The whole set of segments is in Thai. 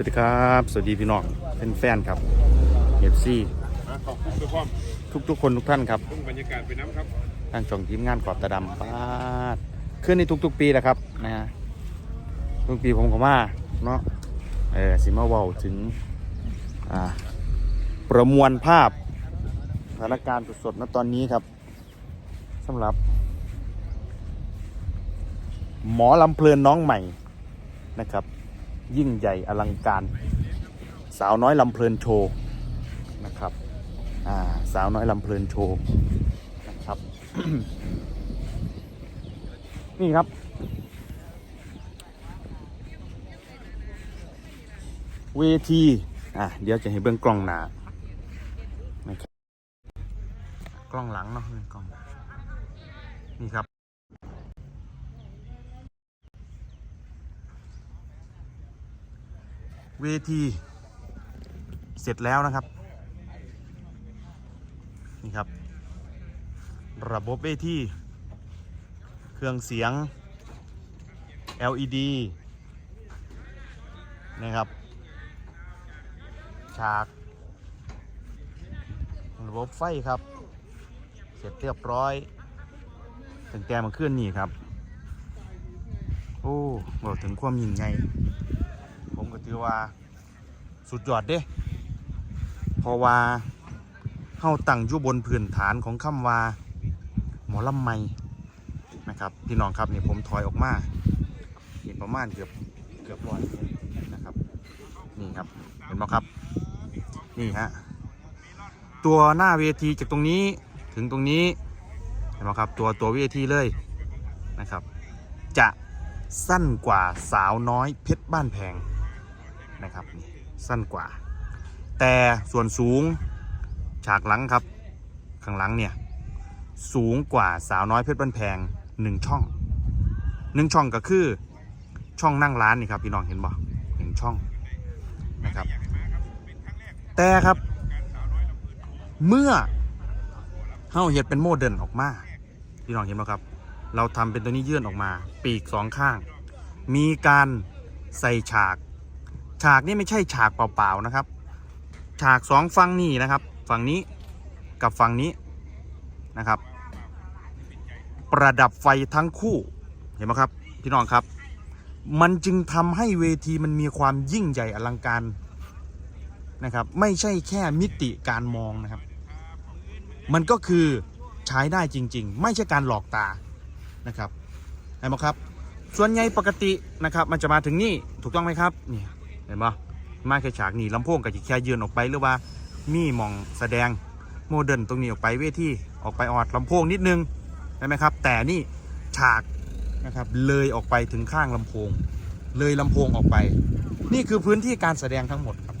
วัสดีครับ สวัสดีพี่น้องเป็นแฟนครับเอฟซีอะขอบคุณทุกความทุกทุกๆคนทุกท่านครับเพิ่งบรรยากาศไปน้ำครับทางช่องทีมงานกรอบตาดำปาดขึ้นในทุก ๆ ปีแหละครับนะฮะทุกปีผมก็มาเนาะเออสิมาเว้าถึงอ่าประมวลภาพสถานการณ์สดๆณตอนนี้ครับสำหรับ หมอลำเพลินน้องใหม่นะครับ ยิ่งใหญ่อลังการ สาวน้อยลำเพลินโชว์นะครับาสาวน้อยลำเพลินโชว์นะครับ นี่ครับ เวทีอะเดี๋ยวจะให้เบื้องกล้องหนานะครับกล้องหลังเนาะนี่กล้องนี่ครับ เวทีเสร็จแล้วนะครับ นี่ครับ ระบบเวทีเครื่องเสียง LED นะครับ ฉาก ระบบไฟครับ เสร็จเรียบร้อยตั้งแต่มาขึ้นนี่ครับ โอ้บอกถึงความยิ่งใหญ่ ถือว่าสุดยอดเด้เพราะว่าเฮาตั้งอยู่บนพื้นฐานของคำว่า หมอลำไม่นะครับพี่น้องครับนี่ผมถอยออกมานี่ประมาณเกือบเกือบร้อยนะครับนี่ครับเห็นไหมครับนี่ฮะตัวหน้าเวทีจากตรงนี้ถึงตรงนี้เห็นไหมครับตัวตัวเวทีเลยนะครับ จะสั้นกว่าสาวน้อยเพชรบ้านแพง นะครับสั้นกว่า แต่ส่วนสูงฉากหลังครับข้างหลังเนี่ยสูงกว่าสาวน้อยเพชรบ้านแพงหนึ่งช่องหนึ่งช่องก็คือช่องนั่งร้านนี่ครับพี่น้องเห็นบ่หนึ่งช่องนะครับ แต่ครับ เมื่อเฮาเห็ดเป็นโมเดิร์นออกมาพี่น้องเห็นไหมครับ เราทำเป็นตัวนี้ยื่นออกมา ปีกสองข้าง มีการใส่ฉาก ฉากนี่ไม่ใช่ฉากเปล่าๆนะครับ ฉากสองฝั่งนี่นะครับ ฝั่งนี้กับฝั่งนี้นะครับ ประดับไฟทั้งคู่เห็นไหมครับพี่น้องครับ มันจึงทำให้เวทีมันมีความยิ่งใหญ่อลังการนะครับ ไม่ใช่แค่มิติการมองนะครับ มันก็คือใช้ได้จริง ๆ ไม่ใช่การหลอกตานะครับเห็นไหมครับ ส่วนใหญ่ปกตินะครับ มันจะมาถึงนี่ถูกต้องไหมครับนี่ เห็นปะมาแค่ฉากนี่ลำโพงกับจิแค่ยืนออกไปหรือว่ามีมองแสดงโมเดิร์นตรงนี้ออกไปเวทีออกไปออดลำโพงนิดนึงใช่ไหมครับ แต่นี่ฉากนะครับเลยออกไปถึงข้างลำโพง เลยลำโพงออกไป นี่คือพื้นที่การแสดงทั้งหมดครับ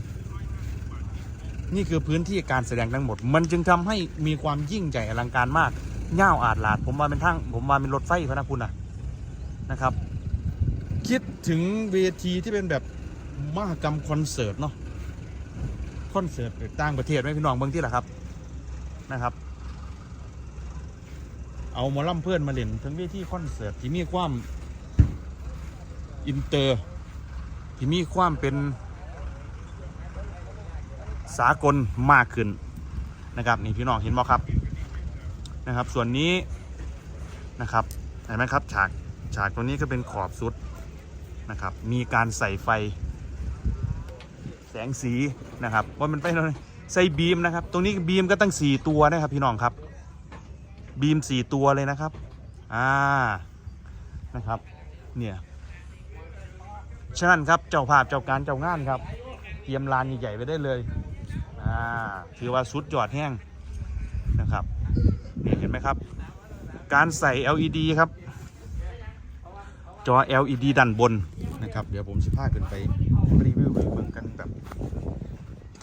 นี่คือพื้นที่การแสดงทั้งหมด มันจึงทำให้มีความยิ่งใหญ่อลังการมากเง่าอาดลาด ผมว่าเป็นทั้งผมว่าเป็นรถไฟพระนะคุณนะนะครับ คิดถึงเวทีที่เป็นแบบ มหกรรมคอนเสิร์ตเนาะคอนเสิร์ตต่างประเทศไหมพี่น้องเบื้องที่ละครับนะครับ เอาหมอลำเพื่อนมาเล่นถึงเวทีคอนเสิร์ตที่มีความอินเตอร์ที่มีความเป็นสากลมากขึ้นนะครับนี่พี่น้องเห็นไหมครับนะครับ ส่วนนี้นะครับเห็นไหมครับฉากฉากตัวนี้ก็เป็นขอบสุดนะครับ มีการใส่ไฟ งสีนะครับว่ามันไปใส่บีมนะครับ ตรงนี้บีมก็ตั้งสี่ตัวนะครับพี่น้องครับ บีมสี่ตัวเลยนะครับ อ่า นะครับ เนี่ย ฉะนั้นครับ เจ้าภาพเจ้าการเจ้างานครับ เตรียมลานใหญ่ๆไว้ได้เลย อ่า ถือว่าสุดยอดแห้งนะครับ นี่เห็นไหมครับ การใส่ LED ครับ จอ LED ด้านบนนะครับ เดี๋ยวผมสิพาขึ้นไปรีวิวไปเบิ่งกัน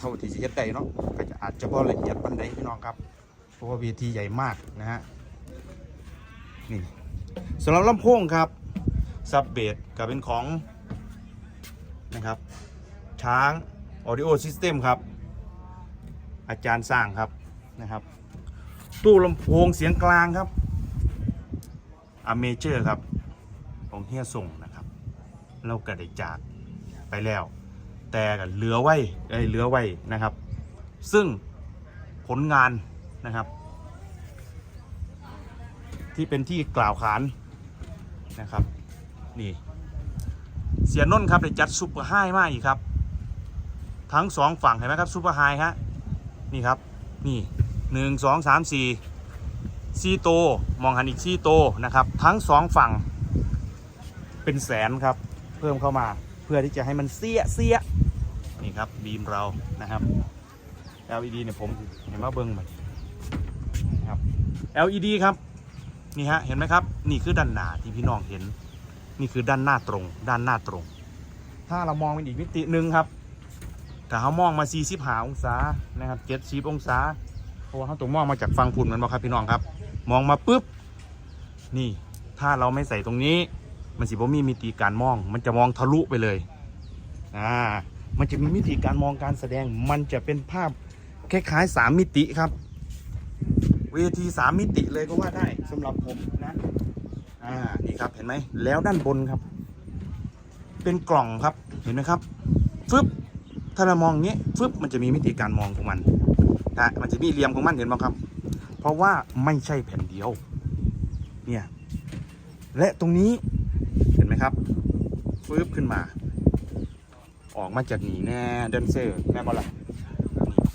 ท่าที่จะเฮ็ดได้เนาะก็จะอาจจะบ่ละเอียดปันใดพี่น้องครับเพราะว่าเวทีใหญ่มากนะฮะนี่สำหรับลำโพงครับซับเบสก็เป็นของนะครับช้าง Audio System ครับ อาจารย์สร้างครับนะครับ ตู้ลำโพงเสียงกลางครับอเมเจอร์ครับ ของเฮียส่งนะครับ เราก็ได้จากไปแล้ว แต่เหลือไว้เอ้ยเหลือไว้นะครับ ซึ่งผลงานนะครับ ที่เป็นที่กล่าวขานนะครับ นี่ เสียนนท์ครับได้จัดซุปเปอร์ไฮมากอีกครับ ทั้งสองฝั่งเห็นไหมครับซุปเปอร์ไฮฮะนี่ครับนี่หนึ่งสองสามสี่ซีโตมองหันอีกซีโตนะครับ ทั้งสองฝั่งเป็นแสนครับ เพิ่มเข้ามา เพื่อที่จะให้มันเสียเสียนี่ครับบีมเรานะครับ LED เนี่ยผมเห็นว่าเบิ้งมันนะครับ LED ครับนี่ฮะเห็นไหมครับ นี่คือด้านหน้าที่พี่น้องเห็น นี่คือด้านหน้าตรง ด้านหน้าตรง ถ้าเรามองเป็นอีกมิติหนึ่งครับถ้าเขามองมา45องศานะครับ70องศาเพราะว่าเขาต้งมองมาจากฝั่งพุ่นมันบอกครับพี่น้องครับ มองมาปุ๊บนี่ถ้าเราไม่ใส่ตรงนี้ มันสิบ่มีมิติการมอง มันจะมองทะลุไปเลยอ่ามันจะมีมิติการมองการแสดง มันจะเป็นภาพคล้ายๆสามมิติครับ เวทีสามมิติเลยก็ว่าได้สำหรับผมนะอ่านี่ครับเห็นไหมแล้วด้านบนครับ เป็นกล่องครับเห็นไหมครับฟึบถ้าเรามองอย่างนี้ฟึบมันจะมีมิติการมองของมันนะมันจะมีเหลี่ยมของมันเห็นไหมครับ เพราะว่าไม่ใช่แผ่นเดียวเนี่ยและตรงนี้ นไหมครับฟึบขึ้นมา ออกมาจากหนีแน่แดนเซอร์แม่บอลละ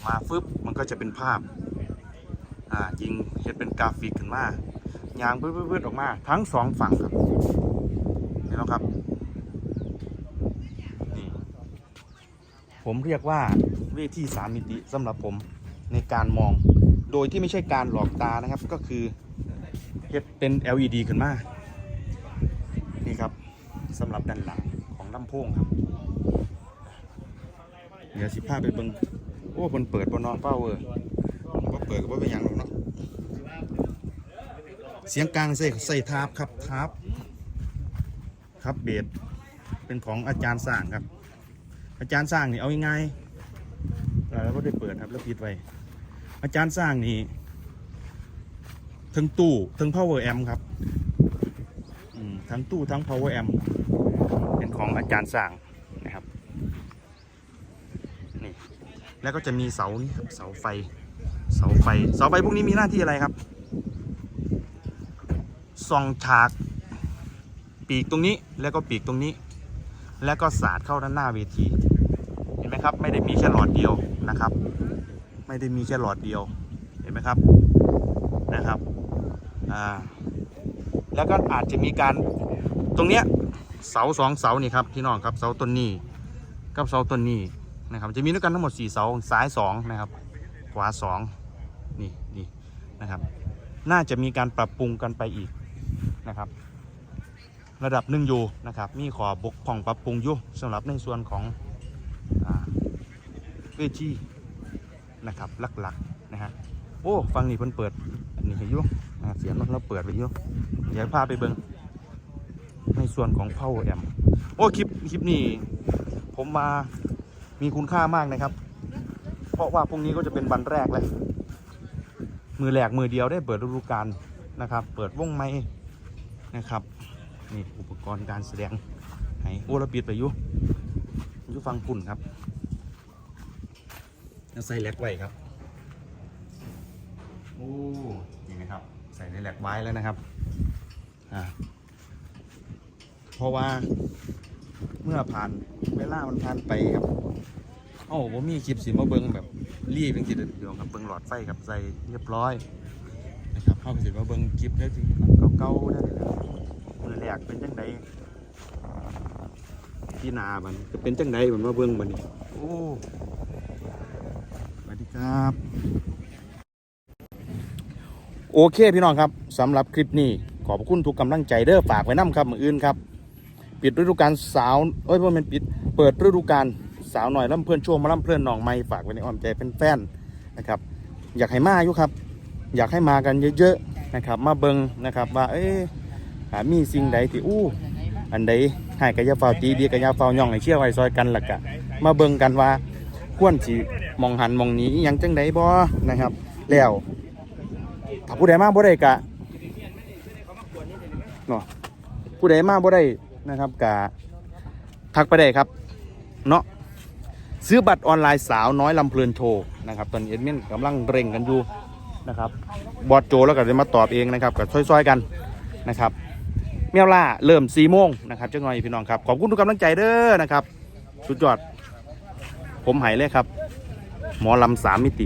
มาฟึบมันก็จะเป็นภาพอ่ายิงเฮ็ดเป็นกราฟิกขึ้นมายางพืดๆๆออกมา ทั้งสองฝั่งครับเห็นไหมครับนี่ผมเรียกว่าเวทีสามมิติสำหรับผมในการมองโดยที่ไม่ใช่การหลอกตานะครับก็คือเฮ็ดเป็น LED ขึ้นมานี่ครับ สำหรับด้านหลังของลำโพงครับ เดี๋ยวสิพาไปเบิงโอ้มันเปิดบนนอนเป้าเวอร์ว่เปิดก็บ่เป็นหยังหรอกเนาะเสียงกลางใส่ใส่ทาบครับทาบครับเบสเป็นของอาจารย์สร้างครับ อาจารย์สร้างนี่เอาง่ายๆแล้วก็ได้เปิดครับแล้วปิดไว้อาจารย์สร้างนี่ทั้งตู้ทั้ง power amp ครับ ทั้งตู้ทั้ง power amp เป็นของอาจารย์สร้างนะครับนี่แล้วก็จะมีเสานี่ครับเสาไฟ เสาไฟ เสาไฟพวกนี้มีหน้าที่อะไรครับส่องฉาก ปีกตรงนี้แล้วก็ปีกตรงนี้ แล้วก็สาดเข้าด้านหน้าเวทีเห็นไหมครับ ไม่ได้มีแค่หลอดเดียวนะครับ ไม่ได้มีแค่หลอดเดียวเห็นไหมครับนะครับอ่า แล้วก็อาจจะมีการตรงเนี้ยเสาสองเสานี่ครับพี่น้องครับเสาต้นนี้กับเสาต้นนี้นะครับจะมีด้วยกันทั้งหมด 4 เสาซ้าย2นะครับขวา2นี่นี่นะครับน่าจะมีการปรับปรุงกันไปอีกนะครับ ระดับหนึ่งอยู่นะครับมีขอบกพ่องปรับปรุงอยู่สำหรับในส่วนของเวทีนะครับหลักๆนะฮะโอ้ฟังนี่เพิ่นเปิดอันนี้ให้ยู่ เสียงเราเปิดไปอยู่เดี๋ยวพาไปเบิ่งในส่วนของ power amp โอ้คลิปคลิปนี้ผมมามีคุณค่ามากนะครับ เพราะว่าพรุ่งนี้ก็จะเป็นวันแรกเลยมือแหลกมือเดียวได้เปิดฤดูกาลนะครับ เปิดวงไม้นะครับนี่อุปกรณ์การแสดงให้โอ้เราปิดไปยู่อยู่ฟังปุ่นครับใส่แหลกไว้ครับ โอ้นี่นะครับ ส่ในแหลกไว้แล้วนะครับอ่าเพราะว่าเมื่อผ่านเวลามันผ่านไปครับโอ้ผมมีคลิปสิมาเบิ้งแบบรีบเป็นสิเดียวครับเบิ้งหลอดไฟกับใส่เรียบร้อยนะครับเข้าไปสิมาเบิ้งคลิปได้จริงเก่าๆได้เลยนะมือแรกเป็นจังไดที่นาบันจะเป็นจังไดเหมือนมาเบิ้งบันนี้โอ้สวัสดีครับ โอเคพี่น้องครับสำหรับคลิปนี้ขอบคุณทุกกำลังใจเด้อฝากไว้น้ำครับมืออื่นครับ ปิดฤดูกาลสาวเอ้ยพ่อนปิด เปิดฤดูกาลสาวหน่อยล่ำเพื่อนโชว์มาล่ำเพื่อนน้องไม่ฝากไว้ในอ้อมใจแฟนๆนะครับ อยากให้มาอยู่ครับ อยากให้มากันเยอะๆนะครับ มาเบิงนะครับว่าเอ้ยหามีสิ่งใดที่อู้ อันใดให้กะยาเฝ้าตีดีกะยาเฝ้าย่องให้เชื่อไว้ซอยกันหล่ะกะมาเบิงกันว่าควรสิมองหันมองหนี้ยังจังใดบ่นะครับ แล้ว ถ้าผู้ใดมาบ่ได้กะเนาะผู้ใดมาบ่ได้นะครับกะทักไปได้ครับเนาะซื้อบัตรออนไลน์สาวน้อยลำเพลินโชว์นะครับตอนนี้เอ็ดมินกำลังเร่งกันอยู่นะครับบอสโจแล้วก็จะมาตอบเองนะครับกับซอยๆกันนะครับเมียวล่าเริ่ม4โมงนะครับเจ้าหน่อยพี่น้องครับขอบคุณทุกกำลังใจเด้อนะครับสุดยอด ผมหายเลยครับ หมอลำสามมิติ